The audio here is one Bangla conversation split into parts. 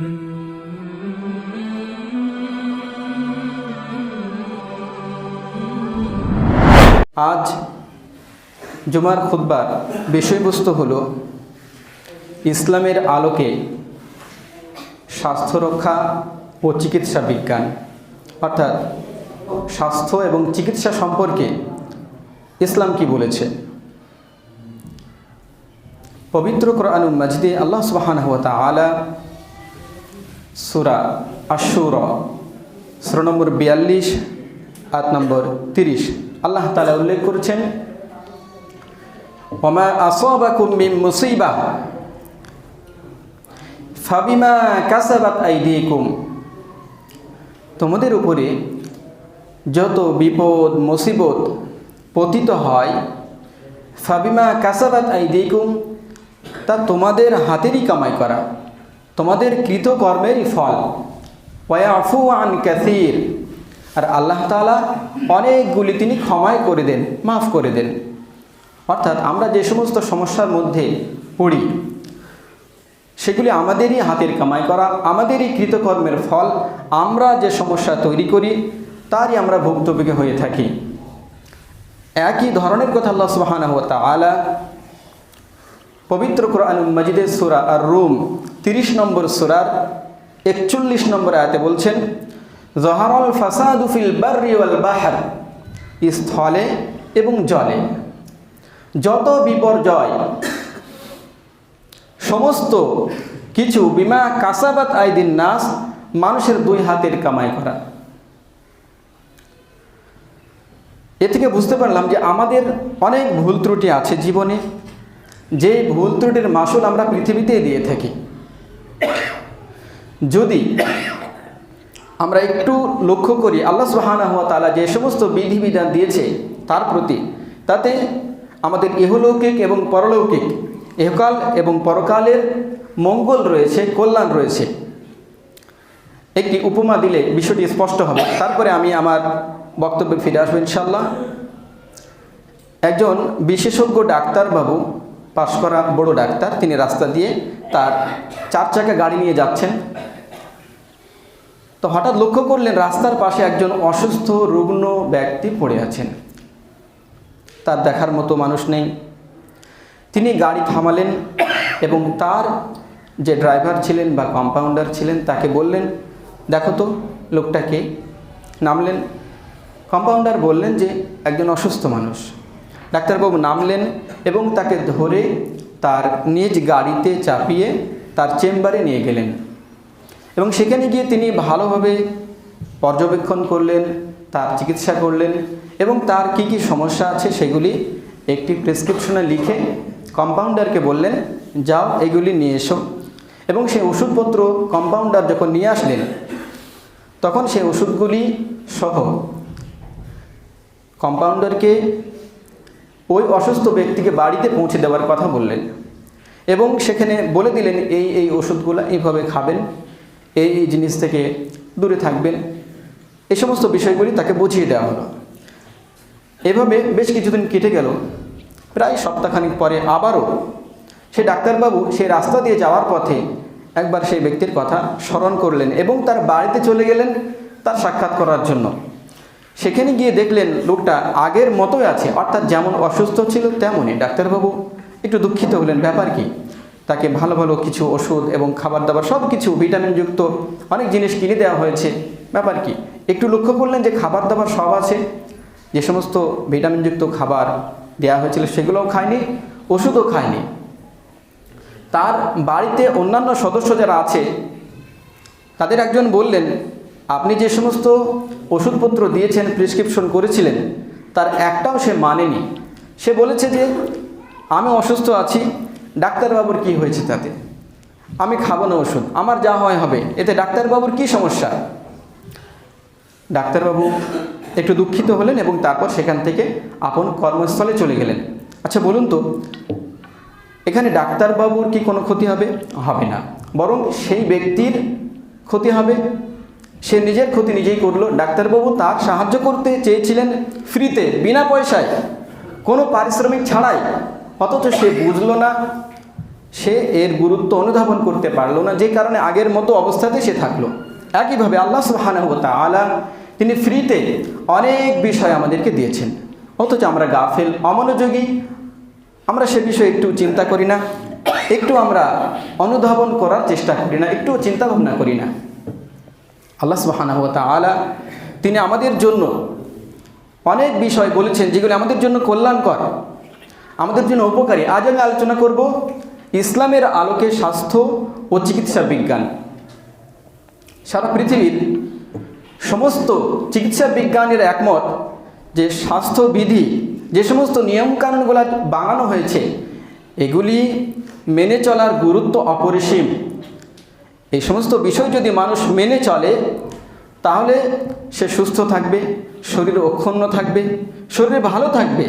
আজ জুমার খুদ্বার বিষয়বস্তু হল ইসলামের আলোকে স্বাস্থ্য রক্ষা ও চিকিৎসা বিজ্ঞান। অর্থাৎ স্বাস্থ্য এবং চিকিৎসা সম্পর্কে ইসলাম কি বলেছে? পবিত্র কোরআনুল মাজিদে আল্লাহ সুবাহান হাত আলা সুরা আশুর সুরা নম্বর বিয়াল্লিশ আট নম্বর তিরিশ। আল্লাহ তালা উল্লেখ করেছেন তোমাদের উপরে যত বিপদ, মুসিবত পতিত হয়, ফাবিমা কাসাবাত আইদিকুম, তা তোমাদের হাতেরই কামাই করা। তোমাদের কৃতকর্মেরই ফল। ওয়াফু আন ক্যাসির আর আল্লাহ তালা অনেকগুলি তিনি ক্ষমায় করে দেন, মাফ করে দেন। অর্থাৎ আমরা যে সমস্ত সমস্যার মধ্যে পড়ি, সেগুলি আমাদেরই হাতের কামাই করা, আমাদেরই কৃতকর্মের ফল, আমরা যে সমস্যা তৈরি করি, তারই আমরা ভুক্তভোগী হয়ে থাকি। একই ধরনের কথা আল্লাহ সুবাহানা হতা আলা পবিত্র কোরআন মজিদের সুরা আর রুম তিরিশ নম্বর সুরার একচল্লিশ নম্বর আয়াতে বলছেন, জহারল ফাসাদুফিল বার্রি ওয়াল বাহার স্থলে এবং জলে। যত বিপর্যয়, সমস্ত কিছু, বিমা কাসাবাত আইদিন নাস, মানুষের দুই হাতের কামাই করা। এ থেকে বুঝতে পারলাম যে আমাদের অনেক ভুল ত্রুটি আছে জীবনে যে ভুল ত্রুটির মাসুল আমরা পৃথিবীতেই দিয়ে থাকি। যদি আমরা একটু লক্ষ্য করি, আল্লাহ সুহানা হুয়া তালা যে সমস্ত বিধিবিধান দিয়েছে তার প্রতি, তাতে আমাদের ইহলৌকিক এবং পরলৌকিক, ইহকাল এবং পরকালের মঙ্গল রয়েছে, কল্যাণ রয়েছে। একটি উপমা দিলে বিষয়টি স্পষ্ট হবে। তারপরে আমি আমার বক্তব্যে ফিরে আসব ইনশাল্লাহ একজন বিশেষজ্ঞ ডাক্তারবাবু পাশ করা বড় ডাক্তার। তিনি রাস্তা দিয়ে তার চার চাকা গাড়ি নিয়ে যাচ্ছেন। তো হঠাৎ লক্ষ্য করলেন রাস্তার পাশে একজন অসুস্থ, রুগ্ন ব্যক্তি পড়ে আছেন। তার দেখার মতো মানুষ নেই। তিনি গাড়ি থামালেন এবং তার যে ড্রাইভার ছিলেন বা কম্পাউন্ডার ছিলেন, তাকে বললেন, দেখো তো লোকটাকে নামলেন। কম্পাউন্ডার বললেন যে, একজন অসুস্থ মানুষ। ডাক্তারবাবু নামলেন এবং তাকে ধরে তার নিজ গাড়িতে চাপিয়ে তার চেম্বারে নিয়ে গেলেন। এবং সেখানে গিয়ে তিনি ভালোভাবে পর্যবেক্ষণ করলেন, তার চিকিৎসা করলেন এবং তার কি কি সমস্যা আছে সেগুলি একটি প্রেসক্রিপশনে লিখে কম্পাউন্ডারকে বললেন, যাও, এগুলি নিয়ে এসো। এবং সেই ওষুধপত্র কম্পাউন্ডার যখন নিয়ে আসলেন, তখন সেই ওষুধগুলি সহ কম্পাউন্ডারকে ওই অসুস্থ ব্যক্তিকে বাড়িতে পৌঁছে দেওয়ার কথা বললেন এবং সেখানে বলে দিলেন, এই এই ওষুধগুলো এইভাবে খাবেন, এই এই জিনিস থেকে দূরে থাকবেন। এই সমস্ত বিষয়গুলি তাকে বুঝিয়ে দেওয়া হলো। এভাবে বেশ কিছুদিন কেটে গেল। প্রায় সপ্তাহখানিক পরে আবারও সেই ডাক্তারবাবু সেই রাস্তা দিয়ে যাওয়ার পথে একবার সেই ব্যক্তির কথা স্মরণ করলেন এবং তার বাড়িতে চলে গেলেন তার সাক্ষাৎ করার জন্য। সেখানে গিয়ে দেখলেন লোকটা আগের মতোই আছে, অর্থাৎ যেমন অসুস্থ ছিল তেমনই। ডাক্তারবাবু, একটু দুঃখিত হলেন, ব্যাপার কি? তাকে ভালো ভালো কিছু ওষুধ এবং খাবার দাবার সব কিছু ভিটামিনযুক্ত অনেক জিনিস কিনে দেওয়া হয়েছে। ব্যাপার কি? একটু লক্ষ্য করলেন যে খাবার দাবার সব আছে। যে সমস্ত ভিটামিনযুক্ত খাবার দেওয়া হয়েছিল সেগুলোও খায়নি, ওষুধও খায়নি। তার বাড়িতে অন্যান্য সদস্য যারা আছে, তাদের একজন বললেন আপনি যে সমস্ত ওষুধপত্র দিয়েছেন, প্রেসক্রিপশন করেছিলেন, তার একটাও সে মানেনি। সে বলেছে যে, আমি অসুস্থ আছি, ডাক্তারবাবুর কি হয়েছে তাতে? আমি খাব না ওষুধ, আমার যা হয় হবে। এতে ডাক্তারবাবুর কি সমস্যা? ডাক্তারবাবু একটু দুঃখিত হলেন এবং তারপর সেখান থেকে আপন কর্মস্থলে চলে গেলেন। আচ্ছা বলুন তো, এখানে ডাক্তারবাবুর কি কোনো ক্ষতি হবে? হবে না। বরং সেই ব্যক্তির ক্ষতি হবে সে নিজের ক্ষতি নিজেই করল। ডাক্তারবাবু তার সাহায্য করতে চেয়েছিলেন ফ্রিতে, বিনা পয়সায়। কোনো পারিশ্রমিক ছাড়াই। অথচ সে বুঝলো না, সে এর গুরুত্ব অনুধাবন করতে পারল না। যে কারণে আগের মতো অবস্থাতে সে থাকল। একইভাবে আল্লাহ সুবহানাহু ওয়া তাআলা তিনি ফ্রিতে অনেক বিষয় আমাদেরকে দিয়েছেন। অথচ আমরা গাফেল, অমনোযোগী। আমরা সে বিষয়ে একটু চিন্তা করি না। একটু আমরা অনুধাবন করার চেষ্টা করি না। একটু চিন্তা ভাবনা করি না। আল্লাহ সুবহানাহু তাআলা তিনি আমাদের জন্য অনেক বিষয় বলেছেন যেগুলো আমাদের জন্য কল্যাণকর, আমাদের জন্য উপকারী। আজ আমি আলোচনা করব ইসলামের আলোকে স্বাস্থ্য ও চিকিৎসা বিজ্ঞান। সারা পৃথিবীর সমস্ত চিকিৎসা বিজ্ঞানের একমত যে স্বাস্থ্যবিধি, যে সমস্ত নিয়মকানুনগুলো বানানো হয়েছে, এগুলি মেনে চলার গুরুত্ব অপরিসীম। এই সমস্ত বিষয় যদি মানুষ মেনে চলে, তাহলে সে সুস্থ থাকবে, শরীর অক্ষুণ্ণ থাকবে, শরীর ভালো থাকবে।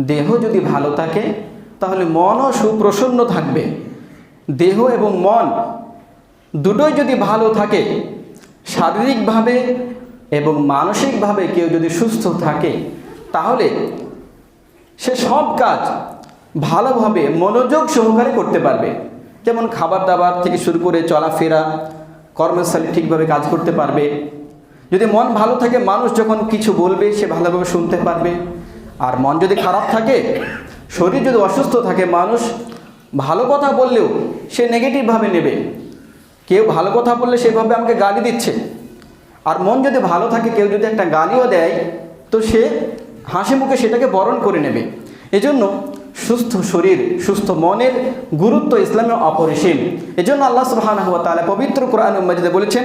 দেহ যদি ভালো থাকে, তাহলে মনও সুপ্রসন্ন থাকবে। দেহ এবং মন দুটোই যদি ভালো থাকে, শারীরিকভাবে এবং মানসিকভাবে কেউ যদি সুস্থ থাকে, তাহলে সে সব কাজ ভালোভাবে মনোযোগ সহকারে করতে পারবে। যেমন খাবার দাবার থেকে শুরু করে চলাফেরা, কর্মস্থলে ঠিকভাবে কাজ করতে পারবে। যদি মন ভালো থাকে, মানুষ যখন কিছু বলবে, সে ভালোভাবে শুনতে পারবে। আর মন যদি খারাপ থাকে, শরীর যদি অসুস্থ থাকে, মানুষ ভালো কথা বললেও সে নেগেটিভভাবে নেবে। কেউ ভালো কথা বললে সেভাবে আমাকে গালি দিচ্ছে। আর মন যদি ভালো থাকে, কেউ যদি একটা গালিও দেয়, তো সে হাসি মুখে সেটাকে বরণ করে নেবে। এজন্য সুস্থ শরীর, সুস্থ মনের গুরুত্ব ইসলামের অপরিসীম। এজন্য আল্লাহ তাআলা পবিত্র কোরআন মাজিদে বলেছেন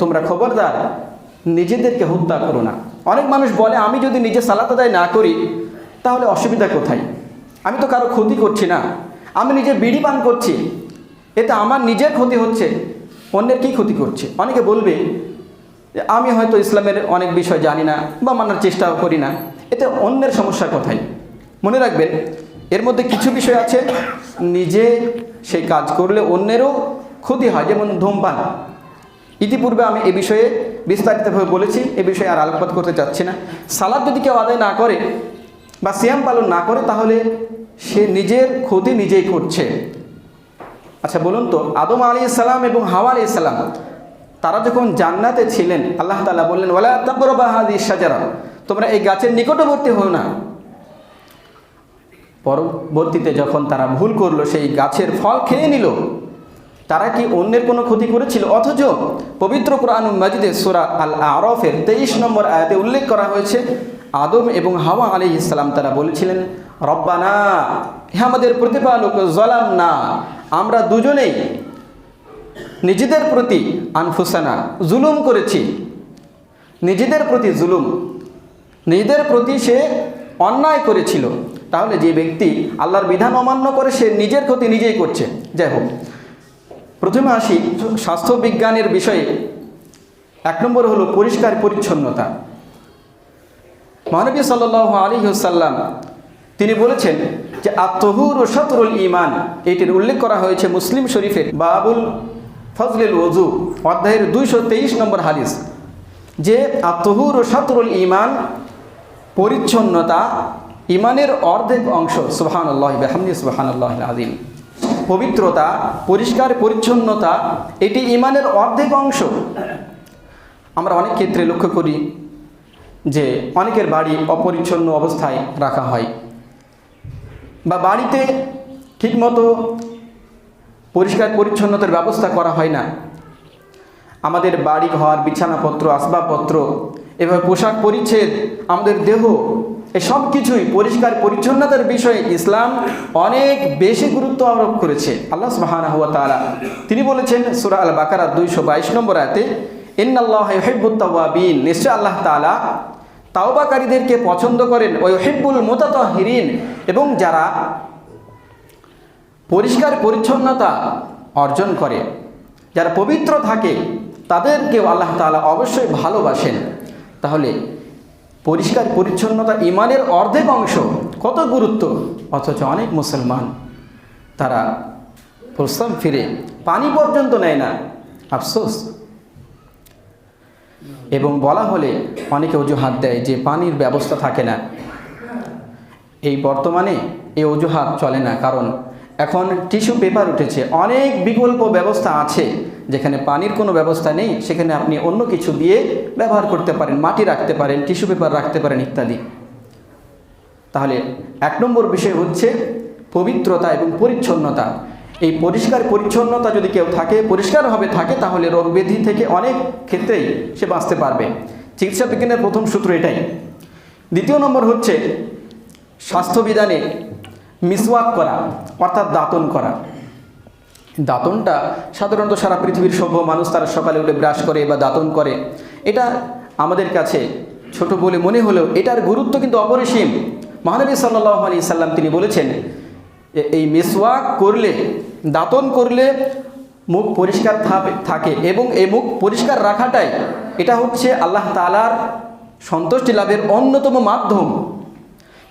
তোমরা খবরদার, নিজেদেরকে হত্যা করো না। অনেক মানুষ বলে, আমি যদি নিজে সালাত আদায় না করি, তাহলে অসুবিধা কোথায়? আমি তো কারও ক্ষতি করছি না। আমি নিজে বিড়ি পান করছি, এতে আমার নিজের ক্ষতি হচ্ছে, অন্যের কী ক্ষতি করছে? অনেকে বলবে, আমি হয়তো ইসলামের অনেক বিষয় জানি না বা মানার চেষ্টাও করি না। এতে অন্যের সমস্যা কোথায় মনে রাখবেন, এর মধ্যে কিছু বিষয় আছে, নিজে সেই কাজ করলে অন্যেরও ক্ষতি হয়, যেমন ধূমপান। ইতিপূর্বে আমি এ বিষয়ে বিস্তারিতভাবে বলেছি, এ বিষয়ে আর আলোকপাত করতে চাচ্ছি না। সালাদ যদি কেউ আদায় না করে বা সিয়াম পালন না করে, তাহলে সে নিজের ক্ষতি নিজেই করছে। আচ্ছা বলুন তো, আদম আলী সালাম এবং হাওয়া আলী সালাম, তারা যখন জান্নাতে ছিলেন, আল্লাহ তালা বললেন ওলা তকরবা হাদি সাজারা তোমরা এই গাছের নিকটবর্তী হও না। পরবর্তীতে যখন তারা ভুল করল, সেই গাছের ফল খেয়ে নিল। তারা কি অন্যের কোনো ক্ষতি করেছিল? অথচ পবিত্র কোরআন মাজিদে সোরা আল আরফের তেইশ নম্বর আয়াতে উল্লেখ করা হয়েছে, আদম এবং হাওয়া আলী ইসলাম তারা বলেছিলেন, রব্বানা হ্যাঁ আমাদের প্রতিপালক জলাম না আমরা দুজনেই নিজেদের প্রতি আনফুসানা, জুলুম করেছি। নিজেদের প্রতি জুলুম নিজেদের প্রতি সে অন্যায় করেছিল। তাহলে যে ব্যক্তি আল্লাহর বিধান অমান্য করে, সে নিজের ক্ষতি নিজেই করছে। যাই হোক, প্রথমে আসি স্বাস্থ্যবিজ্ঞানের বিষয়ে। এক নম্বর হলো পরিষ্কার পরিচ্ছন্নতা। মহানবী সাল আলী সাল্লাম তিনি বলেছেন যে, আত্মহুর ও শতরুল ইমান এটির উল্লেখ করা হয়েছে মুসলিম শরীফের বাবুল ফজলিল ওজু অধ্যায়ের দুইশো তেইশ নম্বর হাদিস। যে, আত্মহুর ও শতরুল ইমান পরিচ্ছন্নতা ইমানের অর্ধেক অংশ, সুবাহানুল্লাহ, বেহামদি সুবাহানুল্লাহ আদিম পবিত্রতা, পরিষ্কার পরিচ্ছন্নতা, এটি ইমানের অর্ধেক অংশ। আমরা অনেক ক্ষেত্রে লক্ষ্য করি যে অনেকের বাড়ি অপরিচ্ছন্ন অবস্থায় রাখা হয় বা বাড়িতে ঠিকমতো পরিষ্কার পরিচ্ছন্নতার ব্যবস্থা করা হয় না। আমাদের বাড়ি ঘর বিছানাপত্র, আসবাবপত্র এভাবে পোশাক পরিচ্ছেদ, আমাদের দেহ, এ সব কিছুই পরিষ্কার পরিচ্ছন্নতার বিষয়ে ইসলাম অনেক বেশি গুরুত্ব আরোপ করেছে। আল্লাহ সুবাহানা হুয়া তালা তিনি বলেছেন, সুরা আল বাকারা দুইশো বাইশ নম্বর আয়তে, ইন্নাল্লাহ হেব্বুত্তাবিন নিশ্চয় আল্লাহ তালা তাওবাকারীদেরকে পছন্দ করেন। ওই হেব্বুল মোতাতহিরিন এবং যারা পরিষ্কার পরিচ্ছন্নতা অর্জন করে, যারা পবিত্র থাকে, তাদেরকেও আল্লাহ তালা অবশ্যই ভালোবাসেন। তাহলে পরিষ্কার পরিচ্ছন্নতা ইমানের অর্ধেক অংশ কত গুরুত্ব? অথচ অনেক মুসলমান তারা প্রস্তাব ফিরে পানি পর্যন্ত নেয় না। আফসোস। এবং বলা হলে অনেকে অজুহাত দেয় যে পানির ব্যবস্থা থাকে না। এই বর্তমানে এই অজুহাত চলে না। কারণ এখন টিস্যু পেপার উঠেছে। অনেক বিকল্প ব্যবস্থা আছে। যেখানে পানির কোনো ব্যবস্থা নেই, সেখানে আপনি অন্য কিছু দিয়ে ব্যবহার করতে পারেন, মাটি রাখতে পারেন, টিস্যু পেপার রাখতে পারেন ইত্যাদি। তাহলে এক নম্বর বিষয় হচ্ছে পবিত্রতা এবং পরিচ্ছন্নতা। এই পরিষ্কার পরিচ্ছন্নতা যদি কেউ থাকে পরিষ্কারভাবে থাকে, তাহলে রোগ ব্যাধি থেকে অনেক ক্ষেত্রেই সে বাঁচতে পারবে। চিকিৎসা বিজ্ঞানের প্রথম সূত্র এটাই। দ্বিতীয় নম্বর হচ্ছে স্বাস্থ্যবিধানে মিসওয়াক করা, অর্থাৎ দাঁতন করা। দাঁতনটা সাধারণত সারা পৃথিবীর সভ্য মানুষ তারা সকালে উঠে ব্রাশ করে বা দাঁতন করে। এটা আমাদের কাছে ছোট বলে মনে হলেও এটার গুরুত্ব কিন্তু অপরিসীম। মহানবী সাল্লাহ আলি সাল্লাম তিনি বলেছেন এই মেসওয়াক করলে, দাঁতন করলে মুখ পরিষ্কার থাকে এবং এই মুখ পরিষ্কার রাখাটাই এটা হচ্ছে আল্লাহ তালার সন্তুষ্টি লাভের অন্যতম মাধ্যম।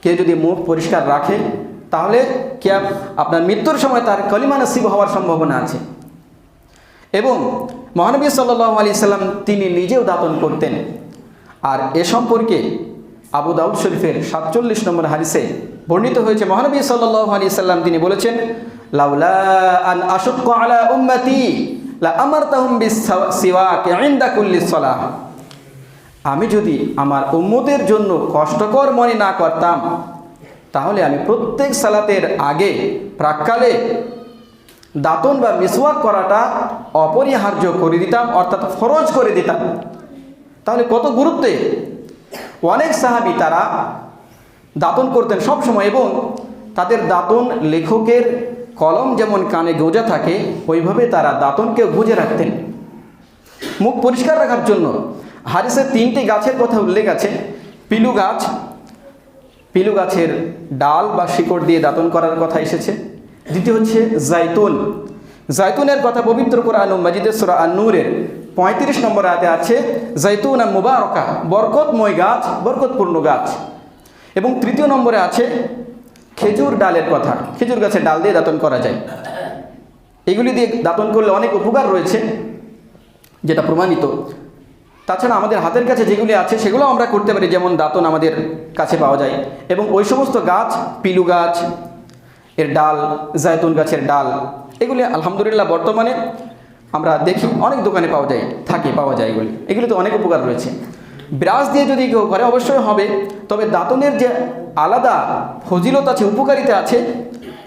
কেউ যদি মুখ পরিষ্কার রাখে তাহলে কে আপনার মৃত্যুর সময় তার কলিমা নসিব হওয়ার সম্ভাবনা আছে। এবং মহানবী সাল্লাহ আলি সাল্লাম তিনি নিজেও দাতন করতেন। আর এ সম্পর্কে আবু দাউদ শরীফের সাতচল্লিশ নম্বর হারিসে বর্ণিত হয়েছে, মহানবী সাল্লাহ আলি সাল্লাম তিনি বলেছেন উম্মতি, লা আমি যদি আমার উম্মতের জন্য কষ্টকর মনে না করতাম তাহলে আমি প্রত্যেক সালাতের আগে, প্রাককালে দাতন বা মিসওয়াক করাটা অপরিহার্য করে দিতাম, অর্থাৎ ফরজ করে দিতাম। তাহলে কত গুরুত্বে? অনেক সাহাবি তারা দাতন করতেন সব সময় এবং তাদের দাতন লেখকের কলম যেমন কানে গোজা থাকে, ওইভাবে তারা দাতনকে গুজে রাখতেন। মুখ পরিষ্কার রাখার জন্য হারিসের তিনটি গাছের কথা উল্লেখ আছে। পিলু গাছ পিলু গাছের ডাল বা শিকড় দিয়ে দাতন করার কথা এসেছে। দ্বিতীয় হচ্ছে জাইতুন। জাইতুনের কথা পবিত্র কোরআন মজিদের সুরা আন্নুরের পঁয়ত্রিশ নম্বর আয়াতে আছে জাইতুন আর মুবারকা বরকতময় গাছ, বরকতপূর্ণ গাছ। এবং তৃতীয় নম্বরে আছে, খেজুর ডালের কথা। খেজুর গাছের ডাল দিয়ে দাতন করা যায়। এগুলি দিয়ে দাতন করলে অনেক উপকার রয়েছে, যেটা প্রমাণিত। তাছাড়া আমাদের হাতের কাছে যেগুলি আছে সেগুলো আমরা করতে পারি, যেমন দাঁতন আমাদের কাছে পাওয়া যায়। এবং ওই সমস্ত গাছ, পিলু গাছ, এর ডাল, জায়তুন গাছের ডাল, এগুলি আলহামদুলিল্লাহ বর্তমানে আমরা দেখি অনেক দোকানে পাওয়া যায়, থাকে, পাওয়া যায় এগুলি। এগুলিতে অনেক উপকার রয়েছে। ব্রাশ দিয়ে যদি কেউ করে, অবশ্যই হবে। তবে দাঁতনের যে আলাদা ফজিলত আছে, উপকারিতা আছে,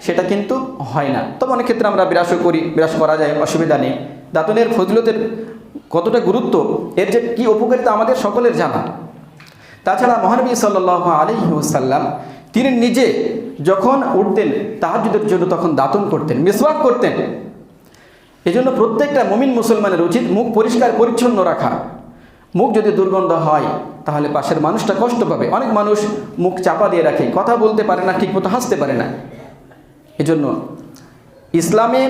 সেটা কিন্তু হয় না। তবে অনেক ক্ষেত্রে আমরা ব্রাশও করি, ব্রাশ করা যায়, অসুবিধা নেই। দাঁতনের ফজিলতের কতটা গুরুত্ব, এর যে কী উপকারিতা আমাদের সকলের জানা। তাছাড়া মহানবী সাল্লাহ আলহিউসাল্লাম তিনি নিজে যখন উঠতেন তাহাজুদের জন্য তখন দাতন করতেন, মিসওয়াক করতেন। এজন্য প্রত্যেকটা মমিন মুসলমানের উচিত মুখ পরিষ্কার, পরিচ্ছন্ন রাখা। মুখ যদি দুর্গন্ধ হয়, তাহলে পাশের মানুষটা কষ্ট পাবে। অনেক মানুষ মুখ চাপা দিয়ে রাখে, কথা বলতে পারে না, ঠিকমতো হাসতে পারে না। এজন্য ইসলামে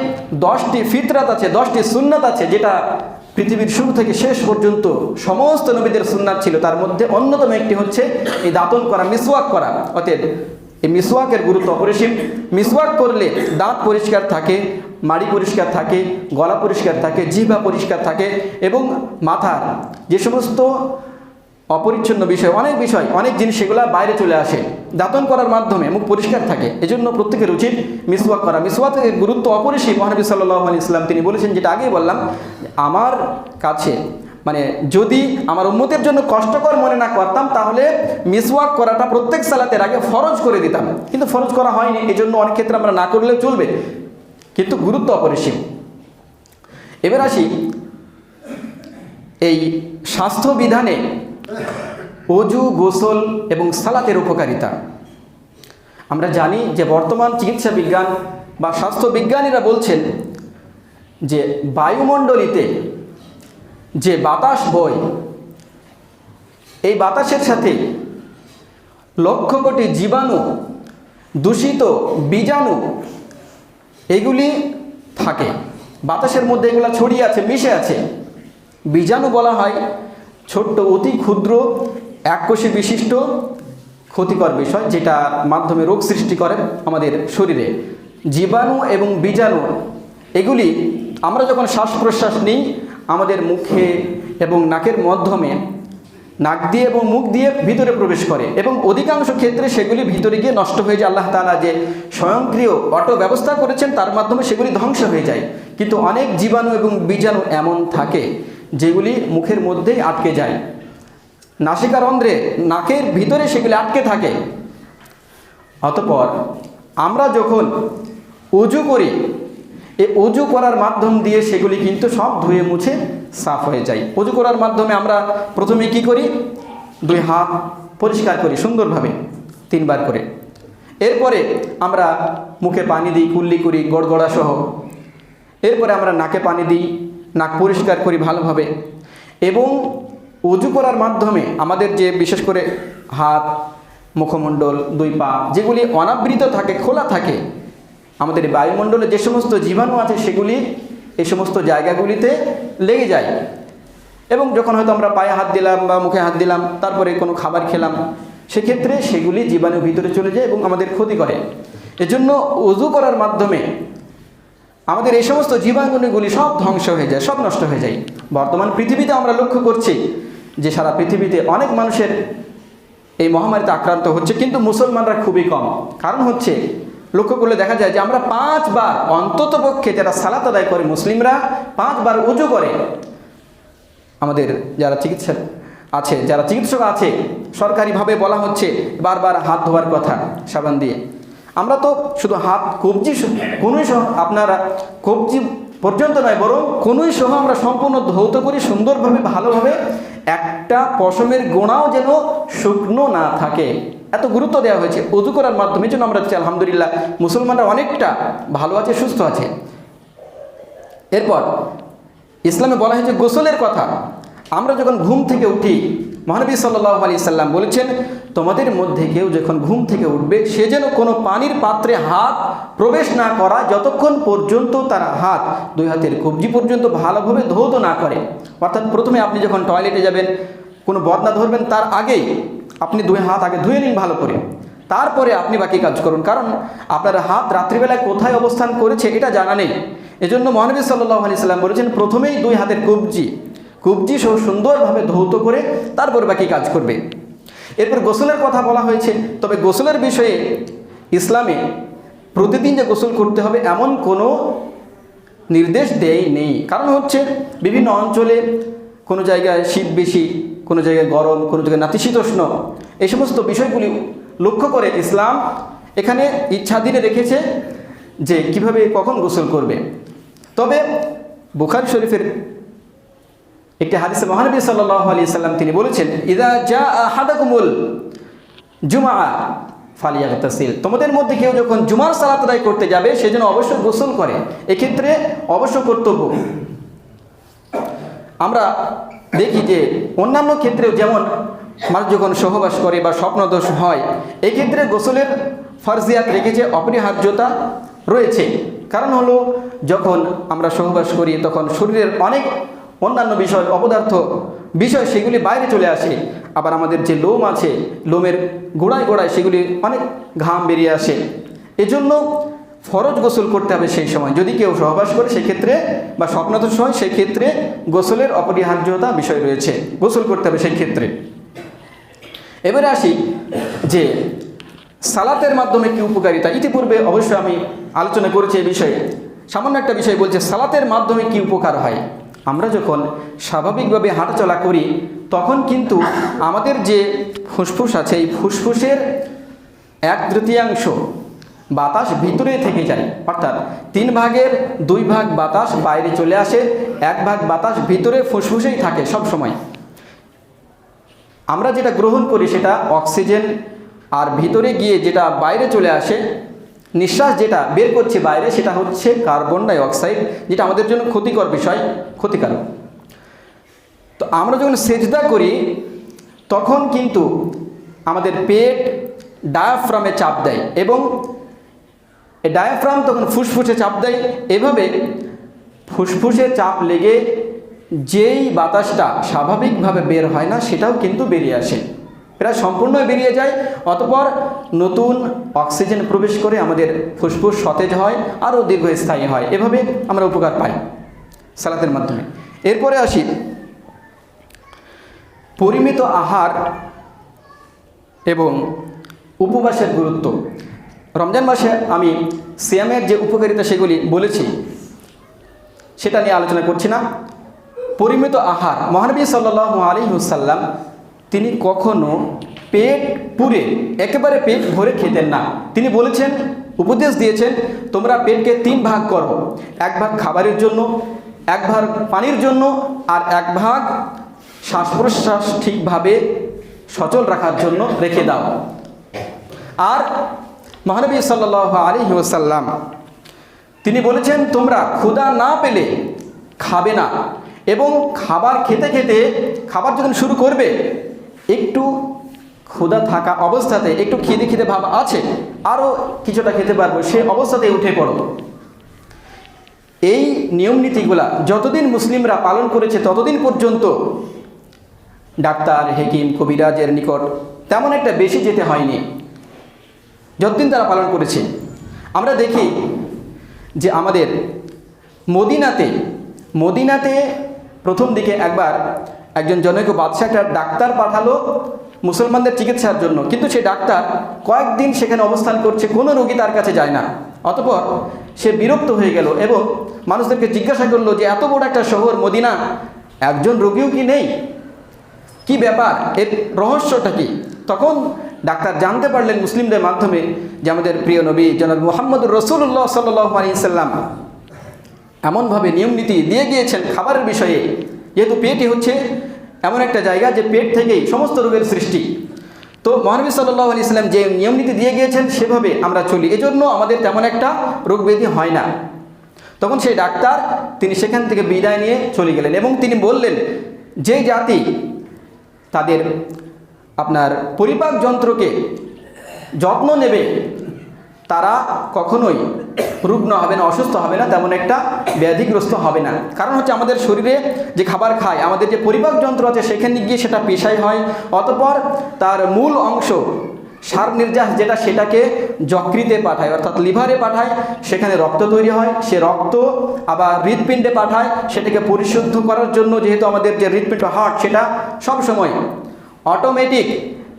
দশটি ফিতরাত আছে, দশটি সুন্নাত আছে, যেটা পৃথিবীর শুরু থেকে শেষ পর্যন্ত সমস্ত নবীদের সুন্নাত ছিল। তার মধ্যে অন্যতম একটি হচ্ছে এই দাতন করা, মিসওয়াক করা। অতএব এই মিসওয়াকের গুরুত্ব অপরিসীম। মিসওয়াক করলে দাঁত পরিষ্কার থাকে, মাড়ি পরিষ্কার থাকে, গলা পরিষ্কার থাকে জিভা পরিষ্কার থাকে এবং মাথার যে সমস্ত অপরিচ্ছন্ন বিষয়, অনেক বিষয়, অনেক জিনিস সেগুলো বাইরে চলে আসে। দাতন করার মাধ্যমে মুখ পরিষ্কার থাকে, এজন্য প্রত্যেকের উচিত মিসওয়াক করা। মিসওয়াকের গুরুত্ব অপরিসীম। মহানবী সাল্লাহ আলি ইসলাম তিনি বলেছেন, যেটা আগেই বললাম, আমার কাছে মানে যদি আমার উন্মতের জন্য কষ্টকর মনে না করতাম, তাহলে মিসওয়াক করাটা প্রত্যেক সালাতের আগে ফরজ করে দিতাম। কিন্তু ফরজ করা হয়নি এই জন্য অনেক ক্ষেত্রে আমরা না করলেও চলবে। কিন্তু গুরুত্ব অপরিসীম। এবার আসি এই স্বাস্থ্যবিধানে অজু, গোসল এবং সালাতের উপকারিতা। আমরা জানি যে বর্তমান চিকিৎসা বিজ্ঞান বা স্বাস্থ্য বিজ্ঞানীরা বলছেন যে বায়ুমণ্ডলীতে যে বাতাস বয়, এই বাতাসের সাথে লক্ষ কোটি জীবাণু, দূষিত বীজাণু, এগুলি থাকে। বাতাসের মধ্যে এগুলো ছড়িয়ে আছে, মিশে আছে। বীজাণু বলা হয় ছোট্ট, অতি ক্ষুদ্র, এককোষী বিশিষ্ট ক্ষতিকর বিষয় যেটা মাধ্যমে রোগ সৃষ্টি করে আমাদের শরীরে। জীবাণু এবং বীজাণু, এগুলি আমরা যখন শ্বাস প্রশ্বাস নিই, আমাদের মুখে এবং নাকের মাধ্যমে নাক দিয়ে এবং মুখ দিয়ে ভিতরে প্রবেশ করে এবং অধিকাংশ ক্ষেত্রে সেগুলি ভিতরে গিয়ে নষ্ট হয়ে যায়। আল্লাহ তালা যে স্বয়ংক্রিয় অটো ব্যবস্থা করেছেন, তার মাধ্যমে সেগুলি ধ্বংস হয়ে যায়। কিন্তু অনেক জীবাণু এবং বীজাণু এমন থাকে। যেগুলি মুখের মধ্যেই আটকে যায়। নাসিকারন্ধ্রে নাকের ভিতরে সেগুলি আটকে থাকে। অতপর আমরা যখন উজু করি এই উজু করার মাধ্যম দিয়ে সেগুলি কিন্তু সব ধুয়ে মুছে সাফ হয়ে যায়। উজু করার মাধ্যমে আমরা প্রথমে কি করি? দুই হাত পরিষ্কার করি সুন্দরভাবে, তিনবার করে। এরপরে আমরা মুখে পানি দিই, কুল্লি করি গড়গড়া সহ এরপরে আমরা নাকে পানি দিই নাক পরিষ্কার করি ভালোভাবে। এবং উজু করার মাধ্যমে আমাদের যে বিশেষ করে হাত, মুখমণ্ডল, দুই পা, যেগুলি অনাবৃত থাকে, খোলা থাকে, আমাদের বায়ুমণ্ডলে যে সমস্ত জীবাণু আছে সেগুলি এই সমস্ত জায়গাগুলিতে লেগে যায়। এবং যখন হয়তো আমরা পায়ে হাত দিলাম বা মুখে হাত দিলাম, তারপরে কোনো খাবার খেলাম, সেক্ষেত্রে সেগুলি জীবাণু ভিতরে চলে যায় এবং আমাদের ক্ষতি করে। এজন্য উজু করার মাধ্যমে আমাদের এই সমস্ত জীবাণুগুলি সব ধ্বংস হয়ে যায়, সব নষ্ট হয়ে যায়। বর্তমান পৃথিবীতে আমরা লক্ষ্য করছি যে সারা পৃথিবীতে অনেক মানুষের এই মহামারীতে আক্রান্ত হচ্ছে, কিন্তু মুসলমানরা খুবই কম। কারণ হচ্ছে, লক্ষ্য করলে দেখা যায় যে আমরা পাঁচবার অন্তত পক্ষে যারা সালাত আদায় করে মুসলিমরা, পাঁচবার উজু করে। আমাদের যারা চিকিৎসা আছে, যারা চিকিৎসক আছে, সরকারিভাবে বলা হচ্ছে বারবার হাত ধোয়ার কথা, সাবান দিয়ে। আমরা তো শুধু হাত, কবজি কোনোই সহ আপনারা কবজি পর্যন্ত নয়, বরং কোনোই সহ আমরা সম্পূর্ণ ধৌত করি সুন্দরভাবে, ভালোভাবে। একটা পশমের গোড়াও যেন শুকনো না থাকে। এত গুরুত্ব দেওয়া হয়েছে উজু করার মাধ্যমে জন্য আমরা আলহামদুলিল্লাহ, মুসলমানরা অনেকটা ভালো আছে, সুস্থ আছে। এরপর, ইসলামে বলা হয়েছে গোসলের কথা। আমরা যখন ঘুম থেকে উঠি মহানবী সাল্লাহ আলি সাল্লাম বলেছেন, তোমাদের মধ্যে কেউ যখন ঘুম থেকে উঠবে, সে যেন কোনো পানির পাত্রে হাত প্রবেশ না করা যতক্ষণ পর্যন্ত তার হাত দুই হাতের কবজি পর্যন্ত ভালোভাবে ধৌত না করে। অর্থাৎ প্রথমে আপনি যখন টয়লেটে যাবেন, কোনো বদনা ধরবেন, তার আগেই আপনি দুই হাত আগে ধুয়ে নিন ভালো করে। তারপরে আপনি বাকি কাজ করুন, কারণ আপনার হাত রাত্রিবেলায় কোথায় অবস্থান করেছে এটা জানা নেই। এজন্য মহানবী সাল্লাহ আলি সাল্লাম বলেছেন, প্রথমেই দুই হাতের কবজি কবজি সহ সুন্দরভাবে ধৌত করে তারপর বাকি কাজ করবে। এরপর গোসলের কথা বলা হয়েছে, তবে গোসলের বিষয়ে ইসলামে প্রতিদিন যে গোসল করতে হবে এমন কোনো নির্দেশ দেয় নেই। কারণ হচ্ছে বিভিন্ন অঞ্চলে কোনো জায়গায় শীত বেশি, কোনো জায়গায় গরম, কোনো জায়গায় নাতিশীতোষ্ণ, এই সমস্ত বিষয়গুলি লক্ষ্য করে ইসলাম এখানে ইচ্ছাধীনে রেখেছে যে কীভাবে কখন গোসল করবে। তবে বুখারি শরীফের একটি হাদিসে মহানবী সাল্লাহ আলি সাল্লাম তিনি বলেছেন, ইদা যা হাদাকুমুল জুমা ফালিয়া তাসিল তোমাদের মধ্যে কেউ যখন জুমার সালাত আদায় করতে যাবে সেজন্য অবশ্য গোসল করে। এক্ষেত্রে অবশ্য কর্তব্য। আমরা দেখি যে অন্যান্য ক্ষেত্রেও যেমন মানুষ যখন সহবাস করে বা স্বপ্নদোষ হয়, এক্ষেত্রে গোসলের ফার্জিয়াত রেখেছে অপরিহার্যতা রয়েছে। কারণ হলো, যখন আমরা সহবাস করি, তখন শরীরের অনেক অন্যান্য বিষয়, অপদার্থ বিষয়, সেগুলি বাইরে চলে আসে। আবার আমাদের যে লোম আছে, লোমের গোড়ায় গোড়ায় সেগুলি অনেক ঘাম বেরিয়ে আসে। এজন্য ফরজ গোসল করতে হবে সেই সময়। যদি কেউ সহবাস করে, সেক্ষেত্রে বা স্বপ্নদোষ হয় সেই ক্ষেত্রে গোসলের অপরিহার্যতা বিষয় রয়েছে। গোসল করতে হবে সেই ক্ষেত্রে এবারে আসি যে সালাতের মাধ্যমে কি উপকারিতা? ইতিপূর্বে অবশ্যই আমি আলোচনা করেছি এই বিষয়ে। সামান্য একটা বিষয় বলছে, সালাতের মাধ্যমে কি উপকার হয়? আমরা যখন স্বাভাবিকভাবে হাঁটাচলা করি, তখন কিন্তু আমাদের যে ফুসফুস আছে, এই ফুসফুসের এক তৃতীয়াংশ বাতাস ভিতরে থেকে যায় অর্থাৎ তিন ভাগের দুই ভাগ বাতাস বাইরে চলে আসে, এক ভাগ বাতাস ভিতরে ফুসফুসেই থাকে সব সময়। আমরা যেটা গ্রহণ করি সেটা অক্সিজেন আর ভিতরে গিয়ে যেটা বাইরে চলে আসে নিঃশ্বাস যেটা বের করছে বাইরে সেটা হচ্ছে কার্বন ডাই অক্সাইড যেটা আমাদের জন্য ক্ষতিকর বিষয়, ক্ষতিকারক। তো আমরা যখন সেজদা করি, তখন কিন্তু আমাদের পেট ডায়াফ্রামে চাপ দেয় এবং ডায়াফ্রাম তখন ফুসফুসে চাপ দেয়। এভাবে ফুসফুসে চাপ লেগে যেই বাতাসটা স্বাভাবিকভাবে বের হয় না, সেটাও কিন্তু বেরিয়ে আসে। প্রায় সম্পূর্ণ বেরিয়ে যায়। অতপর নতুন অক্সিজেন প্রবেশ করে আমাদের ফুসফুস সতেজ হয়, আরও দীর্ঘস্থায়ী হয়। এভাবে আমরা উপকার পাই সালাতের মাধ্যমে। এরপরে আসি, পরিমিত আহার এবং উপবাসের গুরুত্ব। রমজান মাসে আমি সিয়ামের যে উপকারিতা সেগুলি বলেছি, সেটা নিয়ে আলোচনা করছি না। পরিমিত আহার, মহানবী সাল্লাহ আলী হুসাল্লাম তিনি কখনো পেট পুরে একেবারে পেট ভরে খেতেন না। তিনি বলেছেন, উপদেশ দিয়েছেন, তোমরা পেটকে তিন ভাগ করো। এক ভাগ খাবারের জন্য, এক ভাগ পানির জন্য, আর এক ভাগ শ্বাস প্রশ্বাস ঠিকভাবে সচল রাখার জন্য রেখে দাও। আর মহানবী সাল্লাহ আলী ওসাল্লাম তিনি বলেছেন, তোমরা ক্ষুধা না পেলে খাবে না এবং খাবার খেতে খেতে খাবার যখন শুরু করবে একটু ক্ষুধা থাকা অবস্থাতে, একটু খিদে খিদে ভাব আছে আরও কিছুটা খেতে পারব, সে অবস্থাতে উঠে পড়ো। এই নিয়ম নীতিগুলা যতদিন মুসলিমরা পালন করেছে, ততদিন পর্যন্ত ডাক্তার, হেকিম, কবিরাজের নিকট তেমন একটা বেশি যেতে হয়নি, যতদিন তারা পালন করেছে। আমরা দেখি যে আমাদের মদিনাতে মদিনাতে প্রথম দিকে একবার একজন জনৈক বাদশাহ একটা ডাক্তার পাঠালো মুসলমানদের চিকিৎসার জন্য। কিন্তু সেই ডাক্তার কয়েকদিন সেখানে অবস্থান করছে, কোনো রোগী তার কাছে যায় না। অতপর সে বিরক্ত হয়ে গেল এবং মানুষদেরকে জিজ্ঞাসা করল যে, এত বড় একটা শহর, মদিনা, একজন রোগীও কি নেই? কি ব্যাপার? এর রহস্যটা কি? তখন ডাক্তার জানতে পারলেন মুসলিমদের মাধ্যমে যে, আমাদের প্রিয় নবী জনাব মোহাম্মদ রসুল্লাহ সাল্লাহ আলিয়াল্লাম এমনভাবে নিয়ম নীতি দিয়ে গিয়েছেন খাবারের বিষয়ে। যেহেতু পেটই হচ্ছে এমন একটা জায়গা যে পেট থেকেই সমস্ত রোগের সৃষ্টি। তো মহানবী সাল্লাহ আলি সাল্লাম যে নিয়ম নীতি দিয়ে গিয়েছেন, সেভাবে আমরা চলি। এজন্য আমাদের তেমন একটা রোগ ব্যাধি হয় না। তখন সেই ডাক্তার তিনি সেখান থেকে বিদায় নিয়ে চলে গেলেন এবং তিনি বললেন, যে জাতি তাদের আপনার পরিপাক যন্ত্রকে যত্ন নেবে তারা কখনোই রুগ্ন হবে না, অসুস্থ হবে না, তেমন একটা ব্যাধিগ্রস্ত হবে না। কারণ হচ্ছে আমাদের শরীরে যে খাবার খায়, আমাদের যে পরিপাক যন্ত্র আছে, সেখানে গিয়ে সেটা পেশাই হয়। অতপর তার মূল অংশ, সার নির্যাস যেটা, সেটাকে যকৃতে পাঠায়, অর্থাৎ লিভারে পাঠায়, সেখানে রক্ত তৈরি হয়। সে রক্ত আবার হৃৎপিণ্ডে পাঠায়, সেটাকে পরিশুদ্ধ করার জন্য যেহেতু আমাদের যে হৃৎপিণ্ড, হার্ট, সেটা সবসময় অটোমেটিক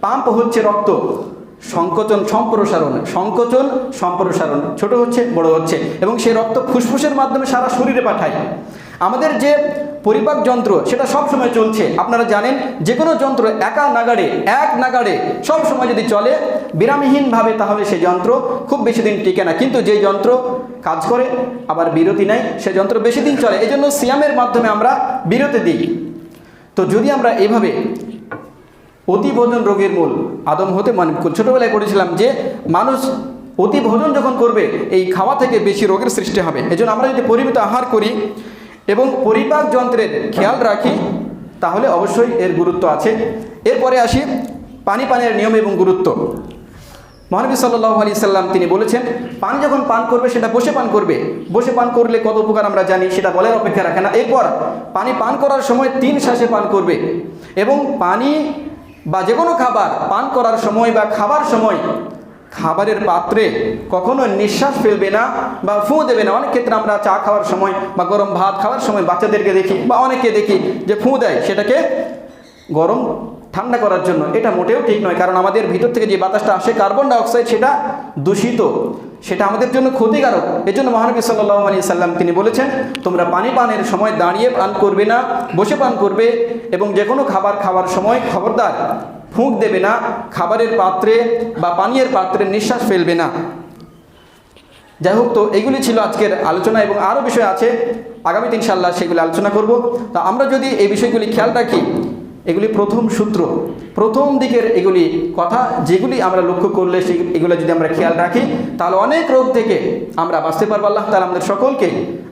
পাম্প হচ্ছে রক্ত। সংকোচন সম্প্রসারণ সংকোচন সম্প্রসারণ, ছোট হচ্ছে, বড় হচ্ছে এবং সেই রক্ত ফুসফুসের মাধ্যমে সারা শরীরে পাঠায়। আমাদের যে পরিপাক যন্ত্র, সেটা সব সময় চলছে। আপনারা জানেন যে কোনো যন্ত্র একা নাগাড়ে, এক নাগাড়ে সব সময় যদি চলে, বিরামহীনভাবে তাহলে সেই যন্ত্র খুব বেশি দিন টিকে না। কিন্তু যে যন্ত্র কাজ করে, আবার বিরতি নেয়, সে যন্ত্র বেশি দিন চলে। এই জন্য সিয়ামের মাধ্যমে আমরা বিরতি দিই। তো যদি আমরা এভাবে অতি ভোজন রোগের মূল আদম হতে মানে ছোটোবেলায় পড়েছিলাম যে মানুষ অতিভোজন যখন করবে, এই খাওয়া থেকে বেশি রোগের সৃষ্টি হবে। এজন্য আমরা যদি পরিমিত আহার করি এবং পরিপাক যন্ত্রের খেয়াল রাখি, তাহলে অবশ্যই এর গুরুত্ব আছে। এরপরে আসি পানি পানের নিয়ম এবং গুরুত্ব। মহানবী সাল্লাহ আলি সাল্লাম তিনি বলেছেন, পানি যখন পান করবে, সেটা বসে পান করবে। বসে পান করলে কত উপকার আমরা জানি, সেটা বলার অপেক্ষা রাখে না। এরপর পানি পান করার সময় তিন শ্বাসে পান করবে এবং পানি বা যে কোনো খাবার পান করার সময় বা খাবার সময় খাবারের পাত্রে কখনো নিঃশ্বাস ফেলবে না বা ফু দেবে না। অনেক ক্ষেত্রে আমরা চা খাওয়ার সময় বা গরম ভাত খাওয়ার সময় বাচ্চাদেরকে দেখি বা অনেকে দেখি যে ফু দেয়, সেটাকে গরম ঠান্ডা করার জন্য। এটা মোটেও ঠিক নয়, কারণ আমাদের ভিতর থেকে যে বাতাসটা আসে, কার্বন ডাইঅক্সাইড, সেটা দূষিত। সেটা আমাদের জন্য ক্ষতিকারক। এই জন্য মহানবী সাল্লাহ আলী সাল্লাম তিনি বলেছেন, তোমরা পানি পানের সময় দাঁড়িয়ে পান করবে না, বসে পান করবে এবং যে কোনো খাবার খাওয়ার সময় খবরদার। ফুঁক দেবে না, খাবারের পাত্রে বা পানীয়ের পাত্রে নিঃশ্বাস ফেলবে না। যাই হোক, তো এগুলি ছিল আজকের আলোচনা এবং আরও বিষয় আছে। আগামীতে ইনশাল্লাহ সেগুলি আলোচনা করব। তা আমরা যদি এই বিষয়গুলি খেয়াল রাখি এগুলি প্রথম সূত্র। প্রথম দিকের এগুলি কথা, যেগুলি আমরা লক্ষ্য করলে এগুলো যদি আমরা খেয়াল রাখি, তাহলে অনেক রোগ থেকে আমরা বাঁচতে পারব। আল্লাহ তালা আমাদের সকলকে,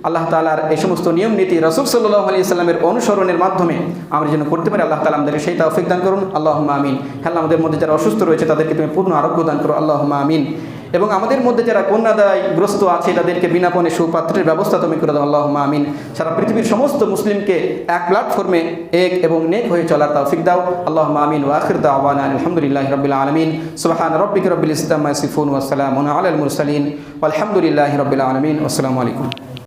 আল্লাহ তালার এই সমস্ত নিয়ম নীতি রসুল সাল্লাহ আলি সাল্লামের অনুসরণের মাধ্যমে আমরা যেন করতে পারি, আল্লাহ তালা আমাদের সেই তাওফিক দান করুন। আল্লাহ আমিন। হ্যাঁ আমাদের মধ্যে যারা অসুস্থ রয়েছে, তাদেরকে তুমি পূর্ণ আরোগ্য দান করো। আল্লাহ আমিন। এবং আমাদের মধ্যে যারা কন্যাদায়গ্রস্ত আছে, তাদেরকে বিনাপনে সুপাত্রের ব্যবস্থা তুমি করে দাও আল্লাহ আমিন। সারা পৃথিবীর সমস্ত মুসলিমকে এক প্ল্যাটফর্মে এক এবং নেক হয়ে চলার তৌফিক দাও। আল্লাহ আমিন। ওয়াখির দাওয়ান আলহামদুলিল্লাহ রবিল আলমিন। সুবাহান রব্বিক রবিল ইসলাম সিফুন ওয়াসালাম আল মুরসালিন। আলহামদুলিল্লাহ রবিল আলমিন। আসসালামু আলাইকুম।